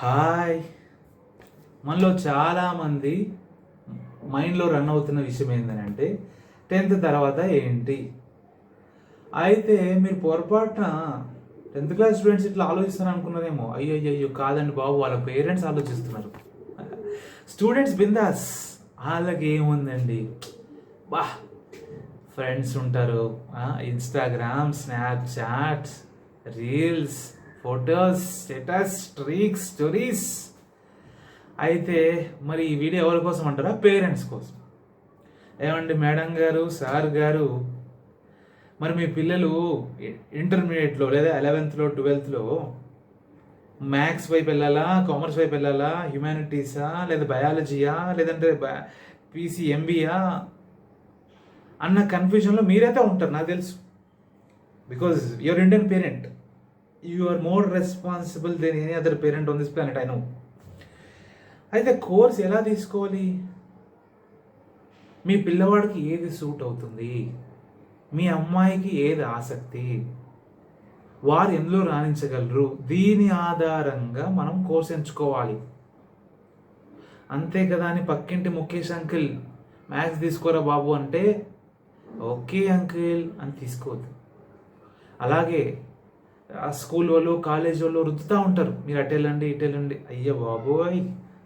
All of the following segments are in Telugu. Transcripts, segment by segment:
హాయ్. మనలో చాలామంది మైండ్లో రన్ అవుతున్న విషయం ఏంటంటే టెన్త్ తర్వాత ఏంటి? అయితే మీరు పొరపాటున టెన్త్ క్లాస్ స్టూడెంట్స్ ఇట్లా ఆలోచిస్తారు అనుకున్నారేమో అయ్యో అయ్యో అయ్యో కాదండి బాబు వాళ్ళ పేరెంట్స్ ఆలోచిస్తున్నారు. స్టూడెంట్స్ బిందాస్ వాళ్ళకి ఏముందండి బా ఫ్రెండ్స్ ఉంటారు Instagram Snapchat reels photos status streaks stories. అయితే మరి ఈ వీడియో ఎవరి కోసం అంటారా? పేరెంట్స్ కోసం. ఏమండి మేడం గారు సార్ గారు? మరి మీ పిల్లలు ఇంటర్మీడియట్లో లేదా ఎలెవెన్త్లో ట్వెల్త్లో మ్యాథ్స్ వైపు వెళ్ళాలా? కామర్స్ వైపు వెళ్ళాలా? హ్యుమానిటీసా? లేదా బయాలజీయా? లేదంటే పీసీ ఎంబీయా? అన్న కన్ఫ్యూజన్లో మీరైతే ఉంటారు నాకు తెలుసు. Because your Indian parent you are more responsible then any other parent on this planet I know అయితే కోర్స్ ఎలా తీసుకోవాలి? మీ పిల్లవాడికి ఏది సూట్ అవుతుంది? మీ అమ్మాయికి ఏది ఆసక్తి? వారు ఎందులో రాణించగలరు? దీని ఆధారంగా మనం కోర్స్ ఎంచుకోవాలి. అంతే కదా అని పక్కింటి ముఖేష్ అంకిల్ మ్యాథ్స్ తీసుకోరా బాబు అంటే ఓకే అంకిల్ అని తీసుకోవద్దు. అలాగే ఆ స్కూల్ వాళ్ళు కాలేజ్ వాళ్ళు రుద్దుతూ ఉంటారు. మీరు అటెళ్ళండి వెళ్ళండి ఇటు వెళ్ళండి. అయ్యో బాబోయ్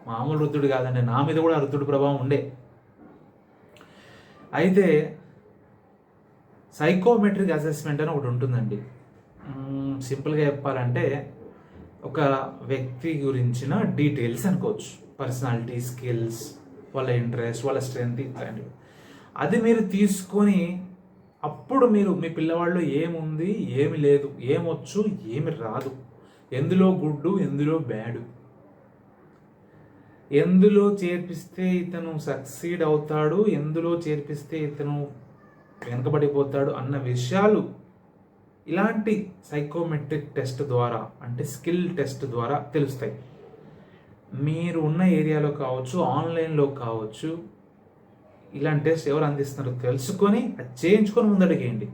మామూలు రుద్దుడు కాదండి. నా మీద కూడా వృద్ధుడు రుద్దుడు ప్రభావం ఉండే. అయితే సైకోమెట్రిక్ అసెస్మెంట్ అని ఒకటి ఉంటుందండి. సింపుల్గా చెప్పాలంటే ఒక వ్యక్తి గురించిన డీటెయిల్స్ అనుకోవచ్చు. పర్సనాలిటీ స్కిల్స్ వాళ్ళ ఇంట్రెస్ట్ వాళ్ళ స్ట్రెంగ్త్ ఇట్లాంటివి. అది మీరు తీసుకొని అప్పుడు మీరు మీ పిల్లవాళ్ళు ఏముంది ఏమి లేదు ఏమొచ్చు ఏమి రాదు. ఎందులో గుడ్డు ఎందులో బ్యాడు. ఎందులో చేర్పిస్తే ఇతను సక్సీడ్ అవుతాడు ఎందులో చేర్పిస్తే ఇతను వెనకబడిపోతాడు అన్న విషయాలు ఇలాంటి సైకోమెట్రిక్ టెస్ట్ ద్వారా అంటే స్కిల్ టెస్ట్ ద్వారా తెలుస్తాయి. మీరు ఉన్న ఏరియాలో కావచ్చు ఆన్లైన్లో కావచ్చు ఇలాంటి టెస్ట్ ఎవరు అందిస్తున్నారో తెలుసుకొని అది చేయించుకొని ముందడిగేయండి.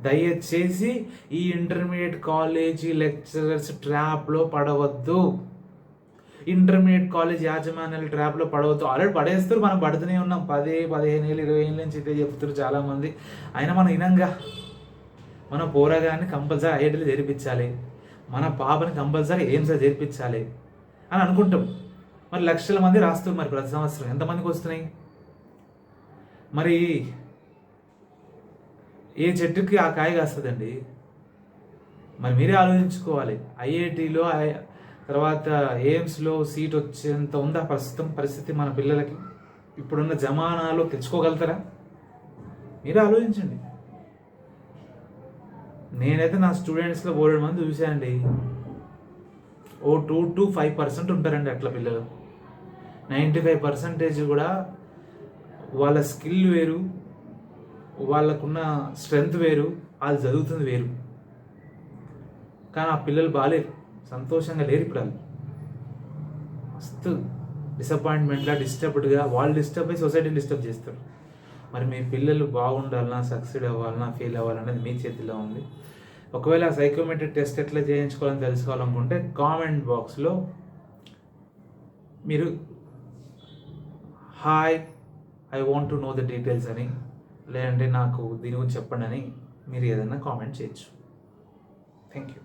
దయచేసి ఈ ఇంటర్మీడియట్ కాలేజీ లెక్చరర్స్ ట్రాప్లో పడవద్దు. ఇంటర్మీడియట్ కాలేజ్ యాజమాన్యాల ట్రాప్లో పడవద్దు. ఆల్రెడీ పడేస్తారు మనం పడుతూనే ఉన్నాం. పది పదిహేను ఏళ్ళు ఇరవై ఏళ్ళ నుంచి ఇదే చెప్తారు చాలామంది. అయినా మనం ఇనంగా మన పోరాగాన్ని కంపల్సరీ ఐఐటీలు చేర్పించాలి మన పాపని కంపల్సరీ ఎయిమ్స్లో చేర్పించాలి అని అనుకుంటాం. మరి లక్షల మంది రాస్తారు మరి ప్రతి సంవత్సరం. ఎంతమందికి వస్తున్నాయి? మరి ఏ చెట్టుకి ఆ కాయ కాస్తుందండి? మరి మీరే ఆలోచించుకోవాలి. ఐఐటిలో తర్వాత ఎయిమ్స్లో సీట్ వచ్చేంత ఉందా ప్రస్తుతం పరిస్థితి మన పిల్లలకి? ఇప్పుడున్న జమానాలో తెచ్చుకోగలుగుతారా? మీరే ఆలోచించండి. నేనైతే నా స్టూడెంట్స్లో బోర్డు మంది చూశానండి. ఓ టూ టు ఫైవ్ పర్సెంట్ ఉంటారండి అట్లా పిల్లలు. నైంటీ ఫైవ్ పర్సెంటేజ్ కూడా వాళ్ళ స్కిల్ వేరు వాళ్ళకున్న స్ట్రెంగ్త్ వేరు వాళ్ళు చదువుతుంది వేరు. కానీ ఆ పిల్లలు బాగాలేరు సంతోషంగా లేరు ఇప్పుడు వాళ్ళు. మస్తు డిసప్పాయింట్మెంట్గా డిస్టర్బ్డ్గా వాళ్ళు డిస్టర్బ్ అయ్యి సొసైటీని డిస్టర్బ్ చేస్తారు. మరి మీ పిల్లలు బాగుండాలన్నా సక్సెడ్ అవ్వాలన్నా ఫెయిల్ అవ్వాలన్నది మీ చేతిలో ఉంది. ఒకవేళ సైకోమెట్రిక్ టెస్ట్ ఎట్లా చేయించుకోవాలని తెలుసుకోవాలనుకుంటే కామెంట్ బాక్స్లో మీరు hi I want to know the details అని లేదంటే నాకు దీని గురించి చెప్పండి అని మీరు ఏదైనా కామెంట్ చేయొచ్చు. Thank you